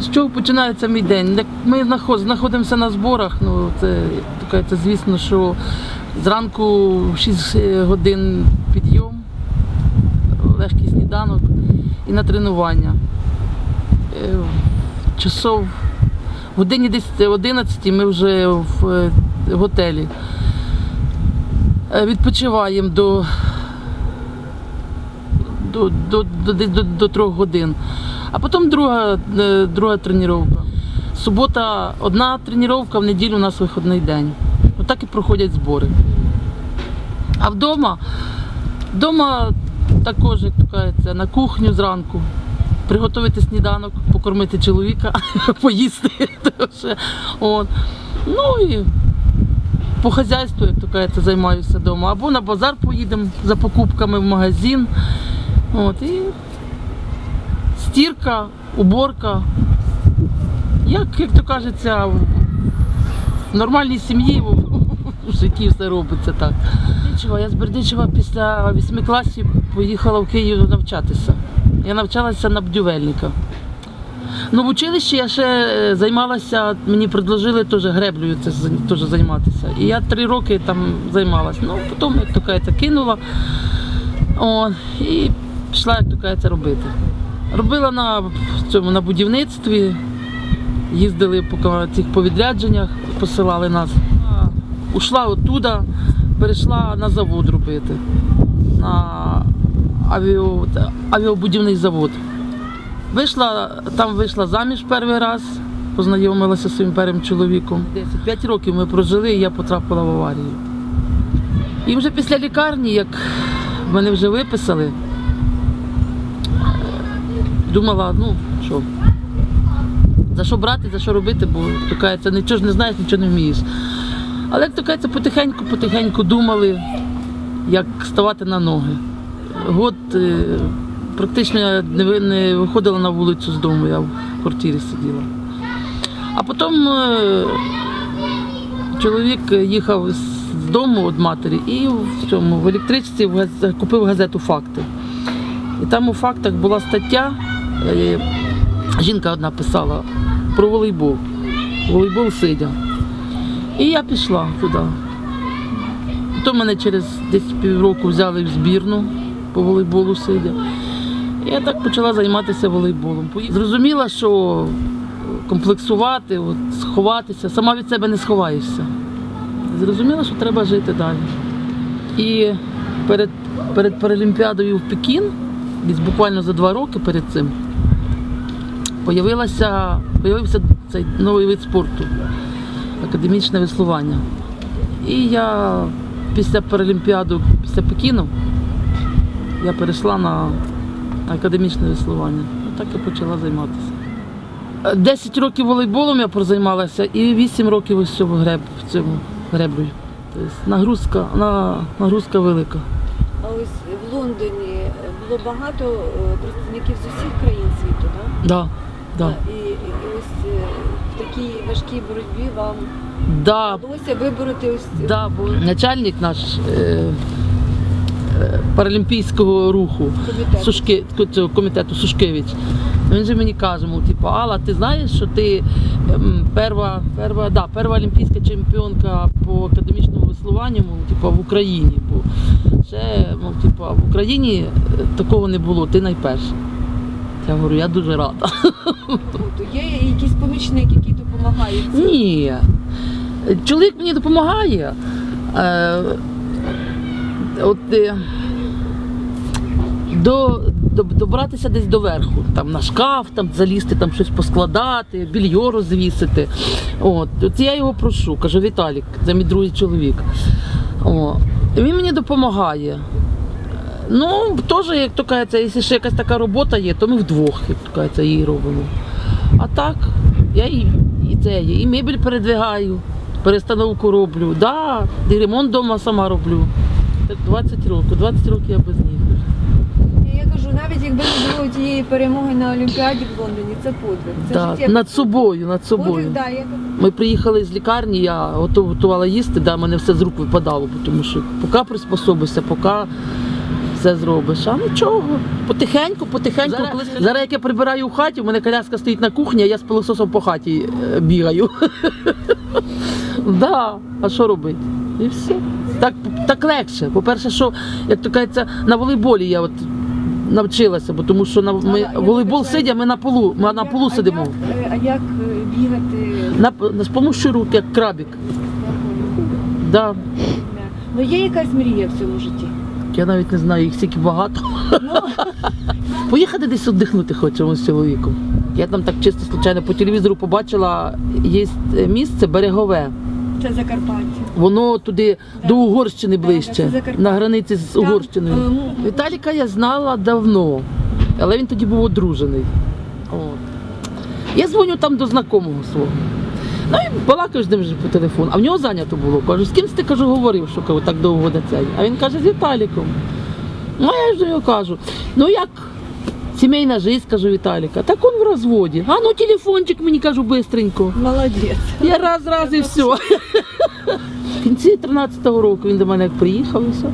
З чого починається мій день? Ми знаходимося на зборах. Ну це це звісно, що зранку 6 годин підйом, легкий сніданок і на тренування. Е, Часов в годині десь 11 ми вже в е, готелі. Е, Відпочиваємо до, до, до, до, до, до трьох годин. А потім друга, е, друга тренування. Субота одна тренування, в неділю у нас виходний день. Отак і проходять збори. А вдома, вдома також, як то кажеться, на кухню зранку. Приготувати сніданок, покормити чоловіка, поїсти. От. Ну і по хазяйству, як то кажеться, займаюся вдома. Або на базар поїдемо за покупками в магазин. От, і стірка, уборка. Як, як то кажеться, в нормальній сім'ї в, житті все робиться так. Бердичева, я з Бердичева після восьми класів поїхала в Київ навчатися. Я навчалася на бдювельника. Ну, в училищі я ще е, займалася, мені предложили теж греблею це теж займатися. І я три роки там займалася. Ну, потім, як то кажеться, кинула. О, і пішла, як то кажеться, робити. Робила на цьому на будівництві, їздили по цих по відрядженнях, посилали нас. Ушла оттуда, перейшла на завод робити. На авіо, авіабудівний завод. Вийшла, там вийшла заміж перший раз, познайомилася зі своїм першим чоловіком. 10, 5 років ми прожили, і я потрапила в аварію. І вже після лікарні, як мене вже виписали, думала, ну що, за що брати, за що робити, бо кажеться, нічого ж не знаєш, нічого не вмієш. Але як то кажеться, потихеньку, потихеньку думали, як ставати на ноги. Год е, практично не, виходила на вулицю з дому, я в квартирі сиділа. А потім е, чоловік їхав з дому від матері і в цьому в електричці купив газету Факти. І там у фактах була стаття, жінка одна писала про волейбол. Волейбол сидя. І я пішла туди. Потім мене через десь півроку взяли в збірну по волейболу сидя. Я так почала займатися волейболом. Зрозуміла, що комплексувати, от, сховатися, сама від себе не сховаєшся. Зрозуміла, що треба жити далі. І перед, перед Паралімпіадою в Пекін, десь буквально за два роки перед цим, появився цей новий вид спорту академічне веслування. І я після Паралімпіади, після Пекіну, я перейшла на академічне веслування. Так я почала займатися. Е, 10 років волейболом я прозаймалася і 8 років ось цього греб, в цьому греблею. Тобто нагрузка, на, нагрузка велика. А ось в Лондоні було багато е, представників з усіх країн світу, так? Да, да. І, і ось е, в такій важкій боротьбі вам Да, вдалося вибороти ось да, бо начальник наш е, е, паралімпійського руху. Сушки, комітету Сушкевич. Він же мені каже, мов, типу, Алла, ти знаєш, що ти ем, перва, перва, да, перва олімпійська чемпіонка по академічному веслуванню мов, типу, в Україні. Бо ще мов, типу, в Україні е, такого не було, ти найперша. Я говорю, я дуже рада. Тобто є якийсь помічник, який допомагає. Ні. Чоловік мені допомагає. Е, от, е, до, до, добратися десь до верху, там на шкаф, там залізти, там щось поскладати, більйо розвісити. От, от я його прошу, кажу, Віталік, це мій другий чоловік. О, він мені допомагає. Ну, теж, як то кажеться, якщо ще якась така робота є, то ми вдвох, як то кажеться, її робимо. А так, я і, і це і мебель передвигаю, перестановку роблю, да, і ремонт вдома сама роблю. 20 років, 20 років я без них. Навіть якби не було тієї перемоги на Олімпіаді в Лондоні, це подвиг. Це Да, життєвий над собою, над подвиг, собою. да, я Ми приїхали з лікарні, я готов- готувала їсти, да, мене все з рук випадало, бо тому що поки приспособився, поки все зробиш. А нічого. Потихеньку, потихеньку. Зараз- Зараз, зараз як я прибираю в хаті, у мене коляска стоїть на кухні, а я з пилососом по хаті е, бігаю. да. А що робити? І все. Так, так легше. По-перше, що, як то кажеться, на волейболі я от навчилася, бо тому що на ми, волейбол сидя, ми на полу, ми на полу сидимо. А як, е, а як е, бігати? На, на рук, як крабік. Да. Ну є якась мрія в цьому житті. Я навіть не знаю, їх стільки багато. Поїхати десь віддихнути хочемо з чоловіком. Я там так чисто случайно по телевізору побачила, є місце берегове. Це Закарпаття. Воно туди до Угорщини це ближче, Закарпаття. на границі з Там, Угорщиною. е, ну, Віталіка я знала давно, але він тоді був одружений. От. Я дзвоню там до знайомого свого. Ну і балакаю з ним по телефону. А в нього зайнято було. Кажу, з ким ти кажу, говорив, що кажу, так довго на цей. А він каже, з Віталіком. Ну, я ж до нього кажу, ну як сімейна жизнь, кажу Віталіка, так он в розводі. А ну телефончик мені кажу бистренько. Молодець. Я раз, раз і все. В кінці 13-го року він до мене як приїхав і все.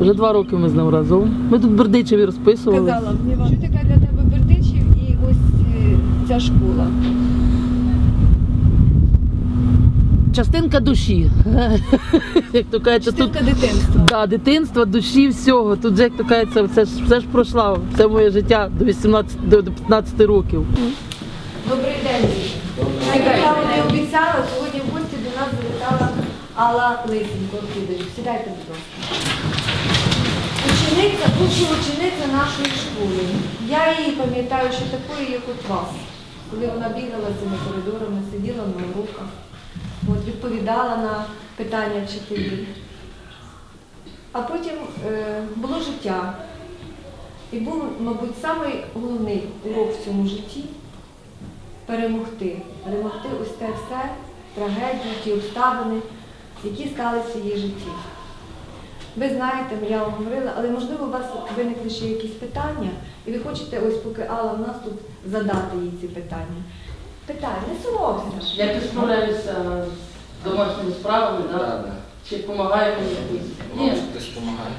Вже два роки ми з ним разом. Ми тут Бердичеві розписували. Казала мені, що така для тебе Бердичів і ось е, ця школа. Частинка душі. Як то кажеться, тут Частинка дитинства. да, дитинства, душі, всього. Тут же, як то кажеться, все ж, все ж пройшло. Все моє життя до 18, до до 15 років. Добрий день. Як я вам не обіцяла, сьогодні в гості до нас завітала Алла Лисенко. Сідайте, будь ласка. Учениця, бувша учениця нашої школи. Я її пам'ятаю, що такою, як от вас. Коли вона бігала цими коридорами, сиділа на уроках, от, відповідала на питання вчителів. А потім е, було життя. І був, мабуть, самий головний урок в цьому житті перемогти. Перемогти ось те все, трагедії, ті обставини, які сталися в її житті. Ви знаєте, я вам говорила, але можливо у вас виникли ще якісь питання, і ви хочете, ось поки Алла в нас тут задати їй ці питання. Питання, соромся. Як ти справляєшся з домашніми справами, Да, да. чи допомагає мені якось? Може, хтось допомагає.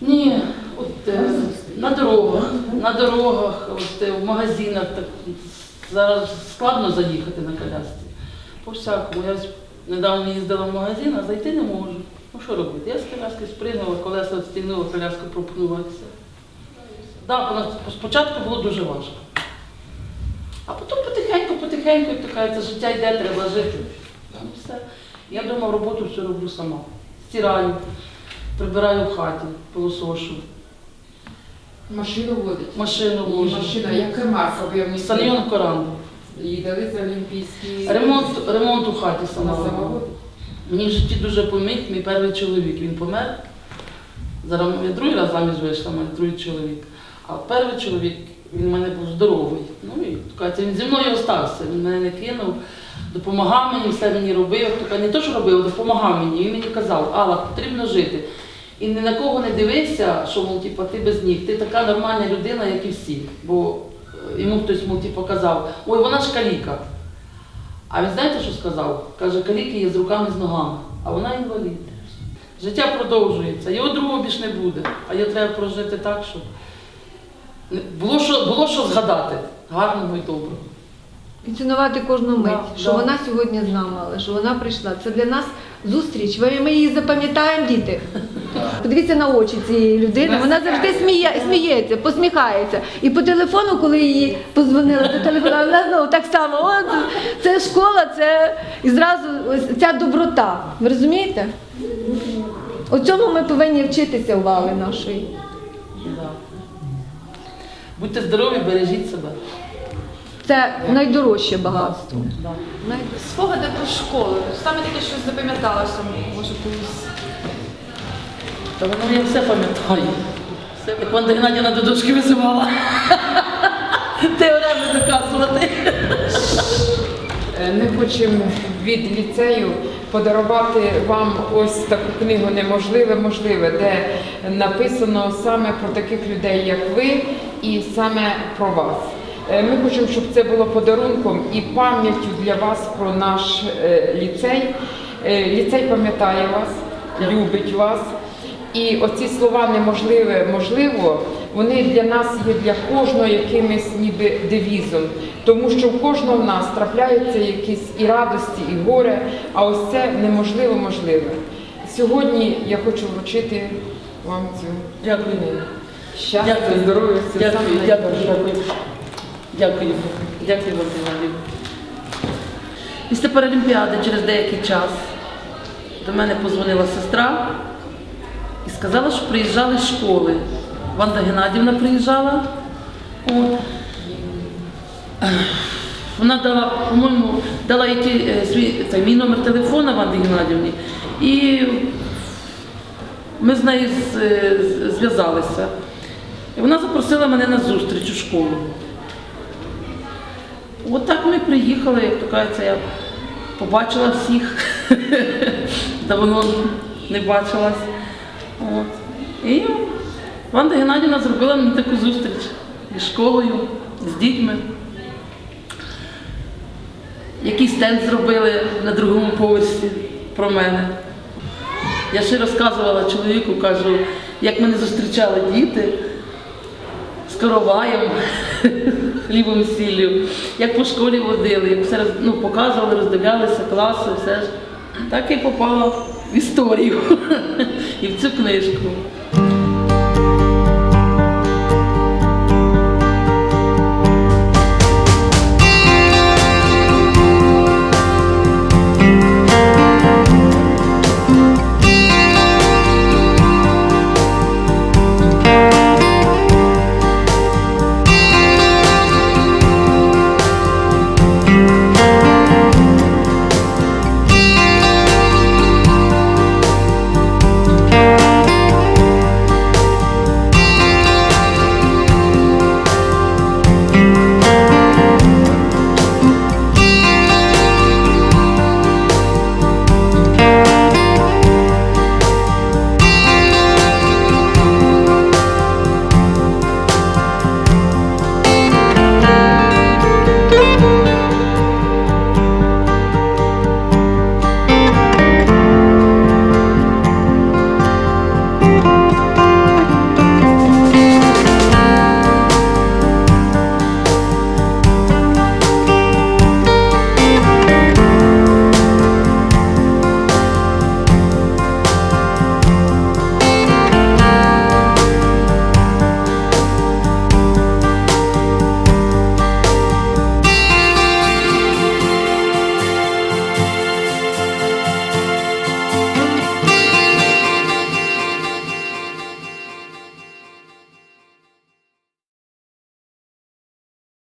Ні, от е, на дорогах, на дорогах, от, е, в магазинах так зараз складно заїхати на колясці. По всякому. Я недавно їздила в магазин, а зайти не можу. Ну що робити? Я з коляски спригнула, колеса відстігнула, коляска пропнулася. Да, спочатку було дуже важко. А потім потихеньку, як то кажеться, життя йде, треба жити. Ну, все. Я вдома роботу все роблю сама. Стираю, прибираю в хаті, пилосошу, Машину водить. машину можу. Машина, яка марка? Ви мені Саньйон Коранду. дали за олімпійські. Ремонт, ремонт у хаті Вона сама. сама робила. водить? Мені в житті дуже поміг мій перший чоловік. Він помер. Зараз я другий раз заміж вийшла, в мене другий чоловік. А перший чоловік, він в мене був здоровий. Ну і така, він зі мною остався. Він мене не кинув, допомагав мені, все мені робив. Така, не то, що робив, а допомагав мені. Він мені казав, Алла, потрібно жити. І ні на кого не дивися, що мов, типу, ти без ніг. Ти така нормальна людина, як і всі. Бо е, йому хтось мов, типу, казав, ой, вона ж каліка. А він знаєте, що сказав? Каже, каліки є з руками, з ногами, а вона інвалід. Життя продовжується, його другого більш не буде, а його треба прожити так, щоб було що, було що згадати гарного і доброго. І цінувати кожну мить, Да, що да. вона сьогодні з нами, але що вона прийшла. Це для нас зустріч. Ми її запам'ятаємо, діти. Подивіться на очі цієї людини. Вона завжди сміє, сміється, посміхається. І по телефону, коли її позвонили до телефону, вона знову так само. От це школа, це і зразу ось ця доброта. Ви розумієте? У цьому ми повинні вчитися уваги нашої. Будьте здорові, бережіть себе. Це найдорожче багатство. Да. Най- Спогади про школу. Саме таке щось запам'яталося, може колись. Та воно я все пам'ятаю. Як Ванда Геннадіна до дошки визивала. Теореми доказувати. Е, Ми хочемо від ліцею подарувати вам ось таку книгу Неможливе, можливе, де написано саме про таких людей, як ви, і саме про вас. Е, Ми хочемо, щоб це було подарунком і пам'яттю для вас про наш е, ліцей. Е, Ліцей пам'ятає вас, любить вас. І оці слова неможливе, можливо, вони для нас є для кожного якимось ніби девізом, тому що в кожного в нас трапляються якісь і радості, і горе, а ось це неможливо можливе. Сьогодні я хочу вручити вам цю Дякую. Щастя, Дякую. здоров'я, це Дякую, саме дякую, дякую. Дякую. Дякую вам, Геннадій. Після Паралімпіади через деякий час до мене позвонила сестра і сказала, що приїжджали з школи. Ванда Геннадівна приїжджала. От. Вона дала, по-моєму, дала ті, е, свій, цей, мій номер телефона Ванді Геннадівні. І ми з нею з- зв'язалися. І вона запросила мене на зустріч у школу. От так ми приїхали, як то кажеться, я побачила всіх, давно не бачилась. І Ванда Геннадівна зробила мені таку зустріч із школою, з дітьми. Який стенд зробили на другому поверсі про мене. Я ще розказувала чоловіку, кажу, як мене зустрічали діти короваєм, хлібом сіллю, як по школі водили, як все ну, показували, роздивлялися класи, все ж. Так і попала в історію і в цю книжку.